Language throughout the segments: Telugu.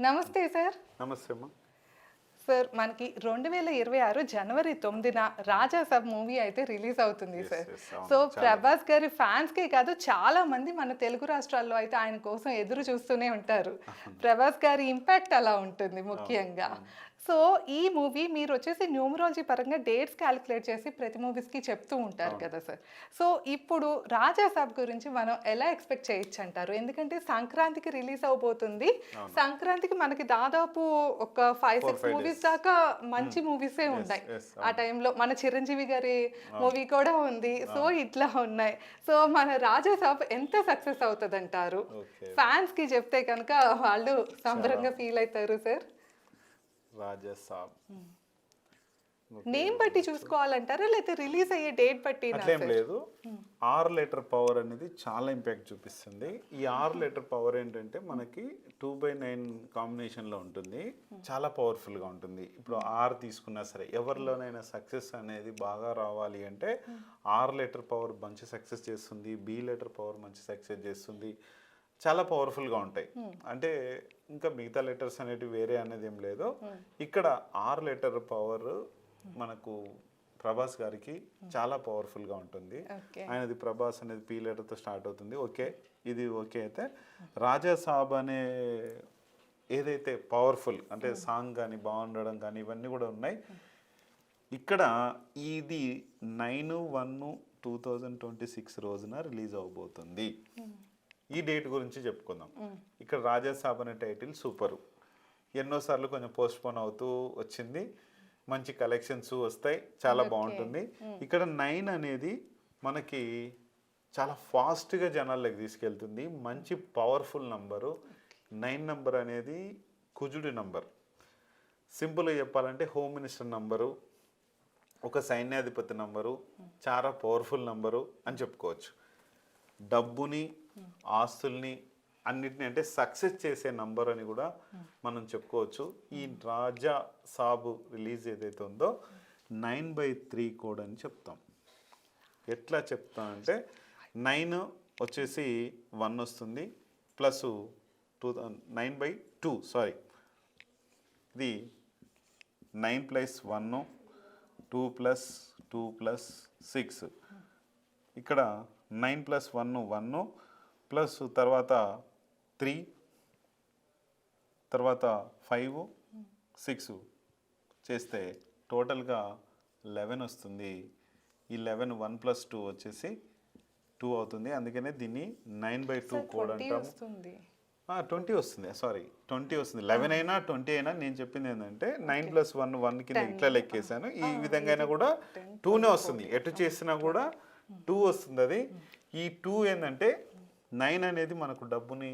నమస్తే సార్. నమస్తే అమ్మా. సార్ మనకి రెండు వేల ఇరవై ఆరు జనవరి తొమ్మిదిన రాజా సబ్ మూవీ అయితే రిలీజ్ అవుతుంది సార్. సో ప్రభాస్ గారి ఫ్యాన్స్ కే కాదు చాలా మంది మన తెలుగు రాష్ట్రాల్లో అయితే ఆయన కోసం ఎదురు చూస్తూనే ఉంటారు. ప్రభాస్ గారి ఇంపాక్ట్ అలా ఉంటుంది ముఖ్యంగా. సో ఈ మూవీ మీరు వచ్చేసి న్యూమరాలజీ పరంగా డేట్స్ క్యాలిక్యులేట్ చేసి ప్రతి మూవీస్కి చెప్తూ ఉంటారు కదా సార్. సో ఇప్పుడు రాజా సాబ్ గురించి మనం ఎలా ఎక్స్పెక్ట్ చేయొచ్చు అంటారు? ఎందుకంటే సంక్రాంతికి రిలీజ్ అవబోతుంది. సంక్రాంతికి మనకి దాదాపు ఒక ఫైవ్ సిక్స్ మూవీస్. దాకా మంచి మూవీసే ఉన్నాయి. ఆ టైంలో మన చిరంజీవి గారి మూవీ కూడా ఉంది. సో ఇట్లా ఉన్నాయి. సో మన రాజా సాబ్ ఎంత సక్సెస్ అవుతుంది అంటారు Okay. ఫ్యాన్స్కి చెప్తే కనుక వాళ్ళు సంబరంగా ఫీల్ అవుతారు సార్. రాజా సాబ్ నేమ్ బట్టి చూసుకోవాలంటారా? లేకపోతే రిలీజ్ అయ్యే డేట్ బట్టి అట్లేం లేదు. ఆర్ లెటర్ పవర్ అనేది చాలా ఇంపాక్ట్ చూపిస్తుంది. ఈ ఆర్ లెటర్ పవర్ ఏంటంటే మనకి టూ బై నైన్ కాంబినేషన్లో ఉంటుంది. చాలా పవర్ఫుల్గా ఉంటుంది. ఇప్పుడు ఆర్ తీసుకున్నా సరే ఎవరిలోనైనా సక్సెస్ అనేది బాగా రావాలి అంటే ఆర్ లెటర్ పవర్ మంచి సక్సెస్ చేస్తుంది. బి లెటర్ పవర్ మంచి సక్సెస్ చేస్తుంది. చాలా పవర్ఫుల్గా ఉంటాయి. అంటే ఇంకా మిగతా లెటర్స్ అనేటివి వేరే అనేది ఏం లేదు. ఇక్కడ ఆర్ లెటర్ పవర్ మనకు ప్రభాస్ గారికి చాలా పవర్ఫుల్గా ఉంటుంది. ఆయనది ప్రభాస్ అనేది పీ లెటర్తో స్టార్ట్ అవుతుంది. ఓకే ఇది ఓకే అయితే రాజా సాబ్ అనే ఏదైతే పవర్ఫుల్ అంటే సాంగ్ కానీ బాగుండడం కానీ ఇవన్నీ కూడా ఉన్నాయి. ఇక్కడ ఇది nine one two thousand twenty six రోజున రిలీజ్ అవబోతుంది. ఈ డేట్ గురించి చెప్పుకుందాం. ఇక్కడ రాజా సాబ్ అనే టైటిల్ సూపరు. ఎన్నోసార్లు కొంచెం పోస్ట్ పోన్ అవుతూ వచ్చింది. మంచి కలెక్షన్స్ వస్తాయి. చాలా బాగుంటుంది. ఇక్కడ నైన్ అనేది మనకి చాలా ఫాస్ట్గా జనాల్లోకి తీసుకెళ్తుంది. మంచి పవర్ఫుల్ నంబరు. నైన్ నంబర్ అనేది కుజుడి నంబర్. సింపుల్గా చెప్పాలంటే హోమ్ మినిస్టర్ నంబరు ఒక సైన్యాధిపతి నంబరు చాలా పవర్ఫుల్ నంబరు అని చెప్పుకోవచ్చు. డబ్బుని ఆస్తుల్ని అన్నిటిని అంటే సక్సెస్ చేసే నంబర్ అని కూడా మనం చెప్పుకోవచ్చు. ఈ రాజా సాబు రిలీజ్ ఏదైతే ఉందో నైన్ బై త్రీ కోడ్ అని చెప్తాం. ఎట్లా చెప్తామంటే నైన్ వచ్చేసి వన్ వస్తుంది plus two nine by two sorry. ఇది nine plus one two plus two plus six. ఇక్కడ nine plus one one plus తర్వాత త్రీ తర్వాత ఫైవ్ సిక్స్ చేస్తే టోటల్గా లెవెన్ వస్తుంది. ఈ లెవెన్ వన్ ప్లస్ టూ వచ్చేసి టూ అవుతుంది. అందుకనే దీన్ని నైన్ బై టూ కోడ్ వస్తుంది. ట్వంటీ వస్తుంది. సారీ ట్వంటీ వస్తుంది. లెవెన్ అయినా ట్వంటీ అయినా నేను చెప్పింది ఏంటంటే నైన్ ప్లస్ వన్ వన్ కింద ఇట్లా లెక్కేసాను. ఈ విధంగా అయినా కూడా టూనే వస్తుంది. ఎటు చేసినా కూడా టూ వస్తుంది అది. ఈ టూ ఏంటంటే నైన్ అనేది మనకు డబ్బుని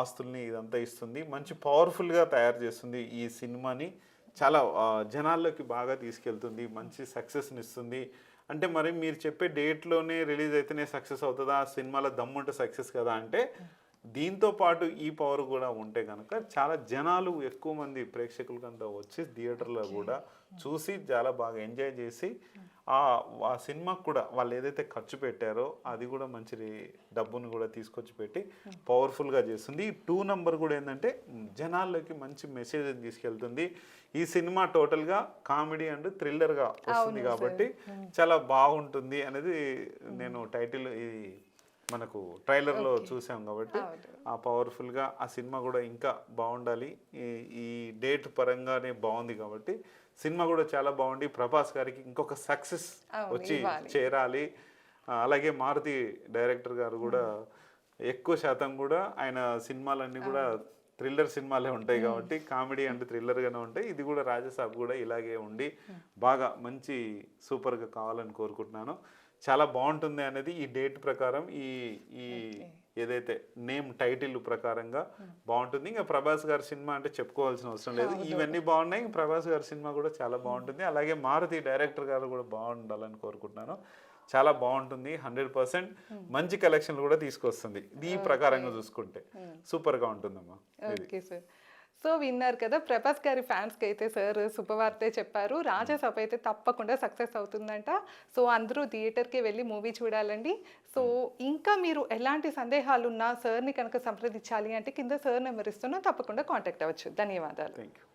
ఆస్తుల్ని ఇదంతా ఇస్తుంది. మంచి పవర్ఫుల్గా తయారు చేస్తుంది ఈ సినిమాని. చాలా జనాల్లోకి బాగా తీసుకెళ్తుంది. మంచి సక్సెస్ని ఇస్తుంది. అంటే మరి మీరు చెప్పే డేట్లోనే రిలీజ్ అయితేనే సక్సెస్ అవుతుందా? సినిమాలో దమ్ముంటే సక్సెస్ కదా అంటే దీంతో పాటు ఈ పవర్ కూడా ఉంటే కనుక చాలా జనాలు ఎక్కువ మంది ప్రేక్షకులకంతా వచ్చి థియేటర్లో కూడా చూసి చాలా బాగా ఎంజాయ్ చేసి ఆ సినిమాకు కూడా వాళ్ళు ఏదైతే ఖర్చు పెట్టారో అది కూడా మంచి డబ్బును కూడా తీసుకొచ్చి పెట్టి పవర్ఫుల్గా చేస్తుంది. ఈ టూ నెంబర్ కూడా ఏంటంటే జనాల్లోకి మంచి మెసేజ్ తీసుకెళ్తుంది. ఈ సినిమా టోటల్గా కామెడీ అండ్ థ్రిల్లర్గా వస్తుంది కాబట్టి చాలా బాగుంటుంది అనేది నేను టైటిల్ ఈ మనకు ట్రైలర్లో చూసాం కాబట్టి ఆ పవర్ఫుల్గా ఆ సినిమా కూడా ఇంకా బాగుండాలి. ఈ డేట్ పరంగానే బాగుంది కాబట్టి సినిమా కూడా చాలా బాగుంది. ప్రభాస్ గారికి ఇంకొక సక్సెస్ వచ్చి. చేరాలి. అలాగే మారుతి డైరెక్టర్ గారు కూడా ఎక్కువ శాతం కూడా ఆయన సినిమాలన్నీ కూడా థ్రిల్లర్ సినిమాలే ఉంటాయి కాబట్టి కామెడీ అండ్ థ్రిల్లర్గానే ఉంటాయి. ఇది కూడా రాజసాబ్ కూడా ఇలాగే ఉండి బాగా మంచి సూపర్గా కావాలని కోరుకుంటున్నాను. చాలా బాగుంటుంది అనేది ఈ డేట్ ప్రకారం ఈ ఈ ఏదైతే నేమ్ టైటిల్ ప్రకారంగా బాగుంటుంది. ఇంకా ప్రభాస్ గారి సినిమా అంటే చెప్పుకోవాల్సిన అవసరం లేదు. ఇవన్నీ బాగున్నాయి. ఇంకా ప్రభాస్ గారి సినిమా కూడా చాలా బాగుంటుంది. అలాగే మారుతి డైరెక్టర్ గారు కూడా బాగుండాలని కోరుకుంటున్నాను. చాలా బాగుంటుంది. హండ్రెడ్ పర్సెంట్ మంచి కలెక్షన్లు కూడా తీసుకొస్తుంది. ఈ ప్రకారంగా చూసుకుంటే. సూపర్గా ఉంటుందమ్మా. ఓకే సార్ సో విన్నారు కదా ప్రభాస్ గారి ఫ్యాన్స్కి అయితే సార్ శుభవార్తే చెప్పారు. రాజాసభ అయితే తప్పకుండా సక్సెస్ అవుతుందంట. సో అందరూ థియేటర్కి వెళ్ళి మూవీ చూడాలండి. సో ఇంకా మీరు ఎలాంటి సందేహాలు ఉన్నా సార్ని కనుక సంప్రదించాలి అంటే కింద సార్ నెంబర్ ఇస్తున్నా తప్పకుండా కాంటాక్ట్ అవ్వచ్చు. ధన్యవాదాలు. Thank you